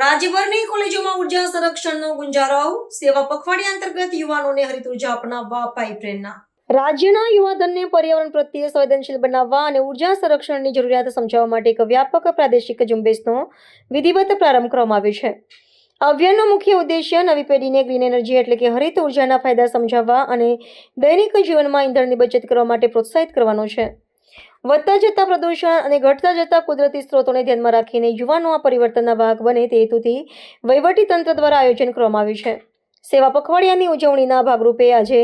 દેશમાં ઊર્જા સંરક્ષણનો ગુંજારાવ. સેવા પખવાડિયા અંતર્ગત યુવાનોને હરિત ઊર્જા અપનાવવા અપાઈ પ્રેરણા રાજ્યના યુવાધનને પર્યાવરણ પ્રત્યે સંવેદનશીલ બનાવવા અને ઊર્જા સંરક્ષણની જરૂરિયાત સમજાવવા માટે એક વ્યાપક પ્રાદેશિક ઝુંબેશનો વિધિવત પ્રારંભ કરવામાં આવ્યો છે. અભિયાનનો મુખ્ય ઉદ્દેશ્ય નવી પેઢીને ગ્રીન એનર્જી એટલે કે હરિત ઉર્જાના ફાયદા સમજાવવા અને દૈનિક જીવનમાં ઇંધણની બચત કરવા માટે પ્રોત્સાહિત કરવાનો છે. વધતા જતા પ્રદૂષણ અને ઘટતા જતા કુદરતી સ્ત્રોતોને ધ્યાનમાં રાખીને યુવાનો આ પરિવર્તનના ભાગ બને તે હેતુથી તંત્ર દ્વારા આયોજન કરવામાં આવ્યું છે. સેવા પખવાડિયાની ઉજવણીના ભાગરૂપે આજે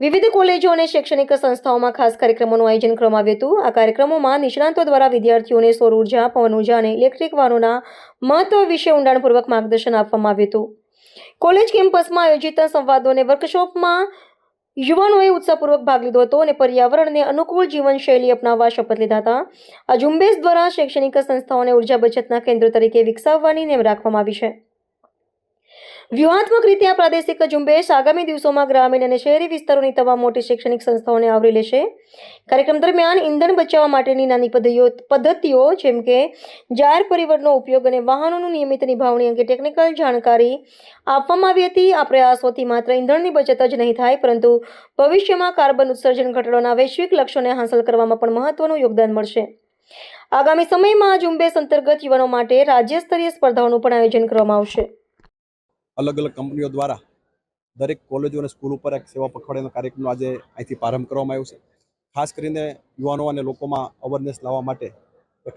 વિવિધ કોલેજો અને શૈક્ષણિક સંસ્થાઓમાં ખાસ કાર્યક્રમોનું આયોજન કરવામાં આવ્યું હતું. આ કાર્યક્રમોમાં નિષ્ણાંતો દ્વારા વિદ્યાર્થીઓને સૌર ઊર્જા, પવન ઊર્જા અને ઇલેક્ટ્રિક વાહનોના મહત્વ વિશે ઊંડાણપૂર્વક માર્ગદર્શન આપવામાં આવ્યું હતું. કોલેજ કેમ્પસમાં આયોજિત સંવાદો અને વર્કશોપમાં યુવાનોએ ઉત્સાહપૂર્વક ભાગ લીધો હતો અને પર્યાવરણને અનુકૂળ જીવનશૈલી અપનાવવા શપથ લીધા હતા. આ ઝુંબેશ દ્વારા શૈક્ષણિક સંસ્થાઓને ઊર્જા બચતના કેન્દ્ર તરીકે વિકસાવવાની નેમ રાખવામાં આવી છે. વ્યૂહાત્મક રીતે આ પ્રાદેશિક ઝુંબેશ આગામી દિવસોમાં ગ્રામીણ અને શહેરી વિસ્તારોની તમામ મોટી શૈક્ષણિક સંસ્થાઓને આવરી લેશે. કાર્યક્રમ દરમિયાન ઇંધણ બચાવવા માટેની નાની પદ્ધતિઓ જેમ કે જાહેર પરિવહનનો ઉપયોગ અને વાહનોનું નિયમિત નિભાવણી અંગે ટેકનિકલ જાણકારી આપવામાં આવી હતી. આ પ્રયાસોથી માત્ર ઇંધણની બચત જ નહીં થાય, પરંતુ ભવિષ્યમાં કાર્બન ઉત્સર્જન ઘટાડવાના વૈશ્વિક લક્ષ્યોને હાંસલ કરવામાં પણ મહત્વનું યોગદાન મળશે. આગામી સમયમાં આ ઝુંબેશ અંતર્ગત યુવાનો માટે રાજ્ય સ્તરીય સ્પર્ધાઓનું પણ આયોજન કરવામાં આવશે. અલગ અલગ કંપનીઓ દ્વારા દરેક કોલેજો અને સ્કૂલ ઉપર એક સેવા પખવાડિયાનો કાર્યક્રમનો આજે અહીંથી પ્રારંભ કરવામાં આવ્યો છે. ખાસ કરીને યુવાનો અને લોકોમાં અવેરનેસ લાવવા માટે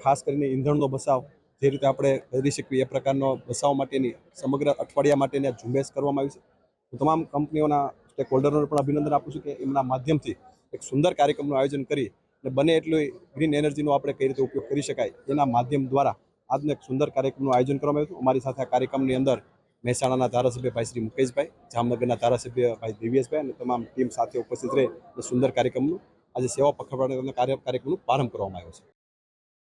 ખાસ કરીને ઈંધણનો બચાવ જે રીતે આપણે કરી શકીએ એ પ્રકારનો બચાવ માટેની સમગ્ર અઠવાડિયા માટેની આ ઝુંબેશ કરવામાં આવી છે. હું તમામ કંપનીઓના સ્ટેક હોલ્ડરોને પણ અભિનંદન આપું છું કે એમના માધ્યમથી એક સુંદર કાર્યક્રમનું આયોજન કરી અને બને એટલું ગ્રીન એનર્જીનો આપણે કઈ રીતે ઉપયોગ કરી શકાય એના માધ્યમ દ્વારા આજનો એક સુંદર કાર્યક્રમનું આયોજન કરવામાં આવ્યું હતું અમારી સાથે આ કાર્યક્રમની અંદર મહેસાણાના ધારાસભ્ય ભાઈ શ્રી મુકેશભાઈ, જામનગરના ધારાસભ્ય ભાઈ દિવ્યેશભાઈ અને તમામ ટીમ સાથે ઉપસ્થિત રહે સુંદર કાર્યક્રમનું આજે સેવા પખવાડિયાના કાર્ય કાર્યક્રમનો પ્રારંભ કરવામાં આવ્યો છે.